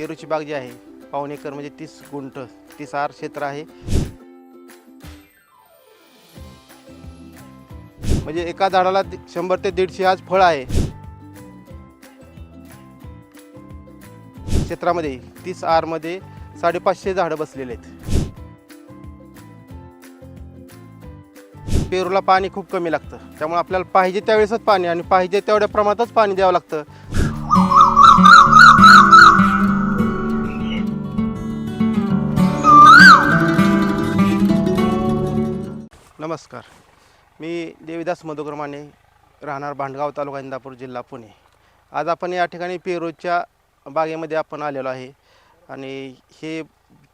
पेरूची बाग जी आहे पाऊण एकर म्हणजे तीस गुंठ तीस आर क्षेत्र आहे. म्हणजे एका झाडाला शंभर ते दीडशे आज फळ आहे. क्षेत्रामध्ये तीस आरमध्ये साडेपाचशे झाडं बसलेले आहेत. पेरूला पाणी खूप कमी लागतं. त्यामुळे आपल्याला पाहिजे त्यावेळेसच पाणी आणि पाहिजे तेवढ्या प्रमाणातच पाणी द्यावं लागतं. नमस्कार. मी देवीदास मधुकर माने राहणार भांडगाव तालुका इंदापूर जिल्हा पुणे. आज आपण या ठिकाणी पेरूच्या बागेमध्ये आपण आलेलो आहे. आणि हे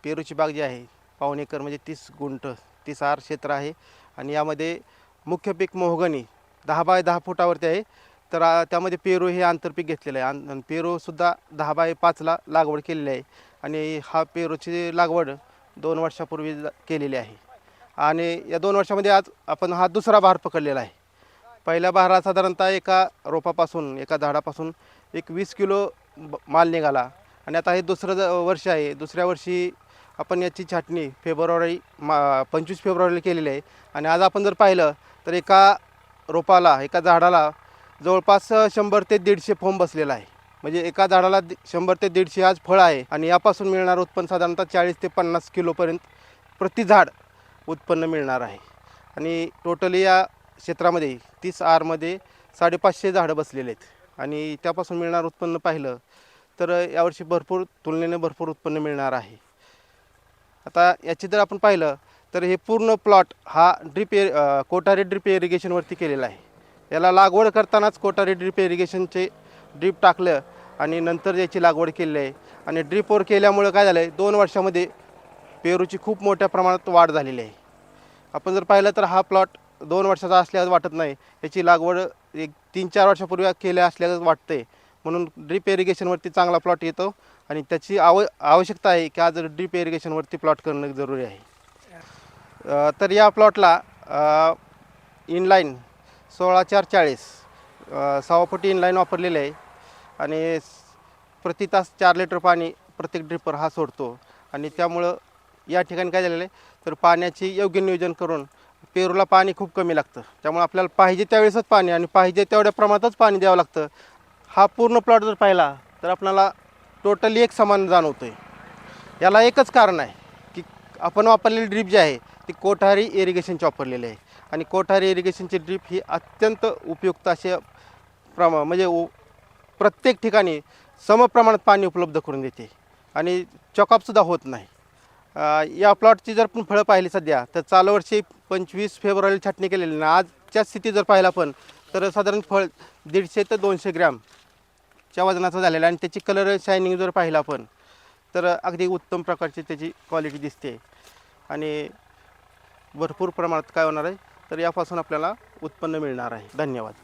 पेरूची बाग जी आहे पाऊण एकर म्हणजे तीस गुंठ तीस आर क्षेत्र आहे. आणि यामध्ये मुख्य पीक मोहगणी दहा बाय दहा फुटावरती आहे. तर त्यामध्ये पेरू हे आंतरपीक घेतलेलं आहे. आणि पेरूसुद्धा दहा बाय पाचला लागवड केलेली आहे. आणि हा पेरूची लागवड दोन वर्षापूर्वी केलेली आहे. आणि या दोन वर्षामध्ये आज आपण हा दुसरा बहार पकडलेला आहे. पहिल्या बहारात साधारणतः एका रोपापासून एका झाडापासून एक वीस किलो माल निघाला. आणि आता हे दुसरं ज- वर्ष आहे. दुसऱ्या वर्षी आपण याची छाटणी फेब्रुवारी मा पंचवीस फेब्रुवारीला केलेली आहे. आणि आज आपण जर पाहिलं तर एका रोपाला एका झाडाला जवळपास शंभर ते दीडशे फोम बसलेला आहे. म्हणजे एका झाडाला शंभर ते दीडशे आज फळ आहे. आणि यापासून मिळणारं उत्पन्न साधारणतः चाळीस ते पन्नास किलोपर्यंत प्रति झाड उत्पन्न मिळणार आहे. आणि टोटली या क्षेत्रामध्ये तीस आरमध्ये साडेपाचशे झाडं बसलेले आहेत. आणि त्यापासून मिळणारं उत्पन्न पाहिलं तर यावर्षी भरपूर तुलनेने भरपूर उत्पन्न मिळणार आहे. आता याची जर आपण पाहिलं तर हे पूर्ण प्लॉट हा ड्रिप एर कोटारी ड्रिप इरिगेशनवरती केलेला आहे. याला लागवड करतानाच कोटारी ड्रिप इरिगेशनचे ड्रिप टाकलं आणि नंतर याची लागवड केलेली आहे. आणि ड्रिपवर केल्यामुळं काय झालं आहे दोन वर्षामध्ये पेरूची खूप मोठ्या प्रमाणात वाढ झालेली आहे. आपण जर पाहिलं तर हा प्लॉट दोन वर्षाचा असल्यास वाटत नाही. याची लागवड एक तीन चार वर्षापूर्वी केल्या असल्यास वाटते म्हणून ड्रीप इरिगेशनवरती चांगला प्लॉट येतो आणि त्याची आव आवश्यकता आहे की आज ड्रीप इरिगेशनवरती प्लॉट करणं जरुरी आहे. तर या प्लॉटला इनलाईन सोळा चार चाळीस सहा फुटी इनलाईन वापरलेले आहे. आणि प्रति तास चार लिटर पाणी प्रत्येक ड्रिपर हा सोडतो. आणि त्यामुळं या ठिकाणी काय झालेलं आहे? तर पाण्याची योग्य नियोजन करून पेरूला पाणी खूप कमी लागतं. त्यामुळे आपल्याला पाहिजे त्यावेळेसच पाणी आणि पाहिजे तेवढ्या प्रमाणातच पाणी द्यावं लागतं. हा पूर्ण प्लॉट जर पाहिला तर आपल्याला टोटली एक समान जाणवतो आहे याला एकच कारण आहे की आपण वापरलेली ड्रीप जी आहे ती कोठारी इरिगेशनची वापरलेली आहे. आणि कोठारी इरिगेशनची ड्रीप ही अत्यंत उपयुक्त असे प्रमा म्हणजे उ- प्रत्येक ठिकाणी समप्रमाणात पाणी उपलब्ध करून देते. आणि चॉकअपसुद्धा होत नाही. या प्लॉटची जर पण फळं पाहिली सध्या तर चालू वर्षी पंचवीस फेब्रुवारी छाटणी केलेली ना आजच्या स्थिती जर पाहिला पण तर साधारण फळ दीडशे ते दोनशे ग्रॅमच्या वजनाचं झालेलं आणि त्याची कलर शायनिंग जर पाहिला आपण तर अगदी उत्तम प्रकारची त्याची क्वालिटी दिसते. आणि भरपूर प्रमाणात काय होणार आहे तर यापासून आपल्याला उत्पन्न मिळणार आहे. धन्यवाद.